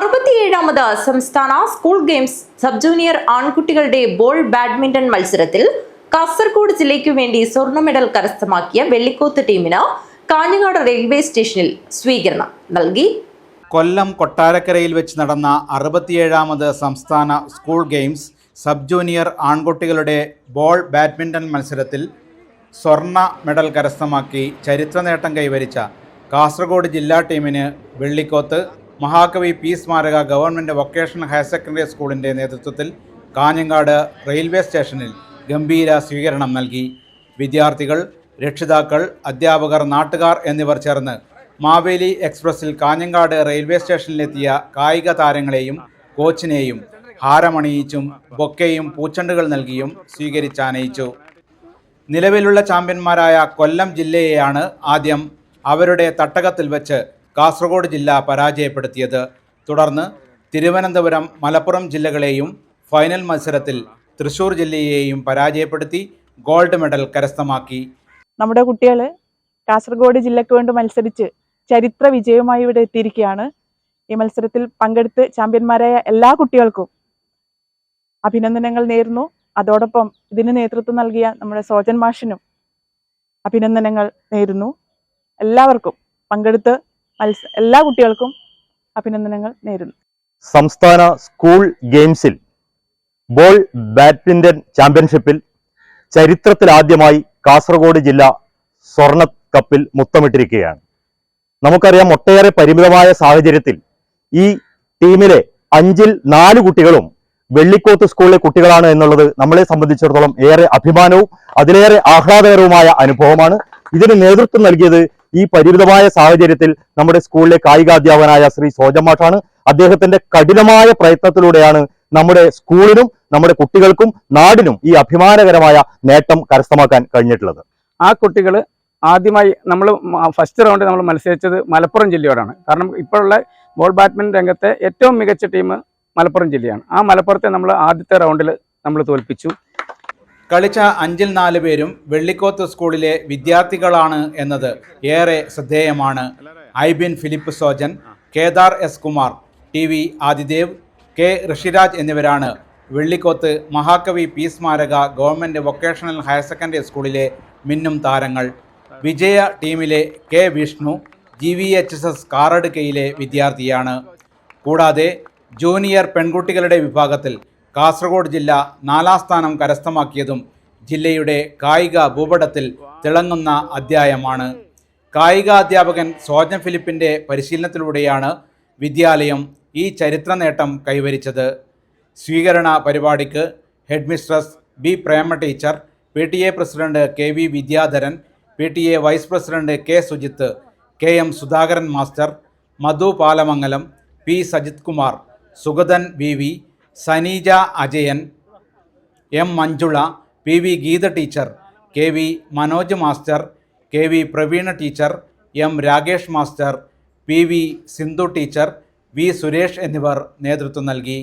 അറുപത്തിയേഴാമത് സംസ്ഥാന school games sub junior ആൺകുട്ടികളുടെ ball badminton മത്സരത്തിൽ കാസർഗോഡ് ജില്ലയ്ക്കു വേണ്ടി സ്വർണ മെഡൽ കരസ്ഥമാക്കിയ വെള്ളിക്കോത്ത് ടീമിന് കാഞ്ഞങ്ങാട് റെയിൽവേ സ്റ്റേഷനിൽ സ്വീകരണം. നൽകി. കൊല്ലം കൊട്ടാരക്കരയിൽ വെച്ച് നടന്ന അറുപത്തിയേഴാമത് സംസ്ഥാന സ്കൂൾ ഗെയിംസ് സബ് ജൂനിയർ ആൺകുട്ടികളുടെ ബോൾ ബാഡ്മിന്റൺ മത്സരത്തിൽ സ്വർണ മെഡൽ കരസ്ഥമാക്കി ചരിത്ര നേട്ടം കൈവരിച്ച കാസർഗോഡ് ജില്ലാ ടീമിന് വെള്ളിക്കോത്ത് മഹാകവി പി സ്മാരക ഗവൺമെന്റ് വൊക്കേഷണൽ ഹയർ സെക്കൻഡറി സ്കൂളിന്റെ നേതൃത്വത്തിൽ കാഞ്ഞങ്ങാട് റെയിൽവേ സ്റ്റേഷനിൽ ഗംഭീര സ്വീകരണം നൽകി. വിദ്യാർത്ഥികൾ രക്ഷിതാക്കൾ അധ്യാപകർ നാട്ടുകാർ എന്നിവർ ചേർന്ന് മാവേലി എക്സ്പ്രസിൽ കാഞ്ഞങ്ങാട് റെയിൽവേ സ്റ്റേഷനിലെത്തിയ കായിക താരങ്ങളെയും കോച്ചിനെയും ഹാരമണിയിച്ചും ബൊക്കെയും പൂച്ചെണ്ടുകൾ നൽകിയും സ്വീകരിച്ചാനയിച്ചു. നിലവിലുള്ള ചാമ്പ്യന്മാരായ കൊല്ലം ജില്ലയെയാണ് ആദ്യം അവരുടെ തട്ടകത്തിൽ വെച്ച് കാസർഗോഡ് ജില്ല പരാജയപ്പെടുത്തിയത്. തുടർന്ന് തിരുവനന്തപുരം മലപ്പുറം ജില്ലകളെയും ഫൈനൽ മത്സരത്തിൽ തൃശൂർ ജില്ലയെയും പരാജയപ്പെടുത്തി ഗോൾഡ് മെഡൽ കരസ്ഥമാക്കി. നമ്മുടെ കുട്ടികൾ കാസർഗോഡ് ജില്ലയ്ക്ക് വേണ്ടി മത്സരിച്ച് ചരിത്ര വിജയവുമായി ഇവിടെ എത്തിയിരിക്കുകയാണ്. ഈ മത്സരത്തിൽ പങ്കെടുത്ത് ചാമ്പ്യന്മാരായ എല്ലാ കുട്ടികൾക്കും അഭിനന്ദനങ്ങൾ നേരുന്നു. അതോടൊപ്പം ഇതിന് നേതൃത്വം നൽകിയ നമ്മുടെ സോജൻ മാഷിനും അഭിനന്ദനങ്ങൾ നേരുന്നു. എല്ലാവർക്കും പങ്കെടുത്ത് മത്സ എല്ലാ കുട്ടികൾക്കും അഭിനന്ദനങ്ങൾ നേരുന്നു. സംസ്ഥാന സ്കൂൾ ഗെയിംസിൽ ബോൾ ബാഡ്മിന്റൺ ചാമ്പ്യൻഷിപ്പിൽ ചരിത്രത്തിലാദ്യമായി കാസർഗോഡ് ജില്ല സ്വർണ കപ്പിൽ മുത്തമിട്ടിരിക്കുകയാണ്. നമുക്കറിയാം ഒട്ടേറെ പരിമിതമായ സാഹചര്യത്തിൽ ഈ ടീമിലെ അഞ്ചിൽ നാല് കുട്ടികളും വെള്ളിക്കോത്ത് സ്കൂളിലെ കുട്ടികളാണ് എന്നുള്ളത് നമ്മളെ സംബന്ധിച്ചിടത്തോളം ഏറെ അഭിമാനവും അതിലേറെ ആഹ്ലാദകരവുമായ അനുഭവമാണ്. ഇതിന് നേതൃത്വം നൽകിയത് ഈ പരിമിതമായ സാഹചര്യത്തിൽ നമ്മുടെ സ്കൂളിലെ കായികാധ്യാപകനായ ശ്രീ സോജമാഷാണ് അദ്ദേഹത്തിന്റെ കഠിനമായ പ്രയത്നത്തിലൂടെയാണ് നമ്മുടെ സ്കൂളിനും നമ്മുടെ കുട്ടികൾക്കും നാടിനും ഈ അഭിമാനകരമായ നേട്ടം കരസ്ഥമാക്കാൻ കഴിഞ്ഞിട്ടുള്ളത്. ആ കുട്ടികൾ ആദ്യമായി നമ്മൾ ഫസ്റ്റ് റൗണ്ട് നമ്മൾ മത്സരിച്ചത് മലപ്പുറം ജില്ലയോടാണ്. കാരണം ഇപ്പോഴുള്ള ബോൾ ബാഡ്മിന്റൺ രംഗത്തെ ഏറ്റവും മികച്ച ടീം മലപ്പുറം ജില്ലയാണ്. ആ മലപ്പുറത്തെ നമ്മൾ ആദ്യത്തെ റൗണ്ടിൽ നമ്മൾ തോൽപ്പിച്ചു. കളിച്ച അഞ്ചിൽ നാല് പേരും വെള്ളിക്കോത്ത് സ്കൂളിലെ വിദ്യാർത്ഥികളാണ് എന്നത് ഏറെ ശ്രദ്ധേയമാണ്. Aibin Philip Sojan Kedar S Kumar T V Adidev K Rishiraj എന്നിവരാണ് വെള്ളിക്കോത്ത് മഹാകവി പി സ്മാരക ഗവൺമെന്റ് വൊക്കേഷണൽ ഹയർ സെക്കൻഡറി സ്കൂളിലെ മിന്നും താരങ്ങൾ. വിജയ ടീമിലെ K Vishnu G V H S S കാറടുക്കയിലെ വിദ്യാർത്ഥിയാണ്. കൂടാതെ ജൂനിയർ പെൺകുട്ടികളുടെ വിഭാഗത്തിൽ കാസർഗോഡ് ജില്ല നാലാം സ്ഥാനം കരസ്ഥമാക്കിയതും ജില്ലയുടെ കായിക ഭൂപടത്തിൽ തിളങ്ങുന്ന അധ്യായമാണ്. കായികാധ്യാപകൻ സോജൻ ഫിലിപ്പിന്റെ പരിശീലനത്തിലൂടെയാണ് വിദ്യാലയം ഈ ചരിത്ര നേട്ടം കൈവരിച്ചത്. സ്വീകരണ പരിപാടിക്ക് head mistress B Prema teacher P T A president K V Vidyadharan P T A vice president K Sujith K M Sudhakaran master Madhu Palamangalam P Sajith Kumar Sugathan V V Saneeja Ajayan M Manjula P V Geetha teacher K V Manoj master K V Praveena teacher M Rakesh master P V Sindhu teacher V Suresh എന്നിവർ നേതൃത്വം നൽകി.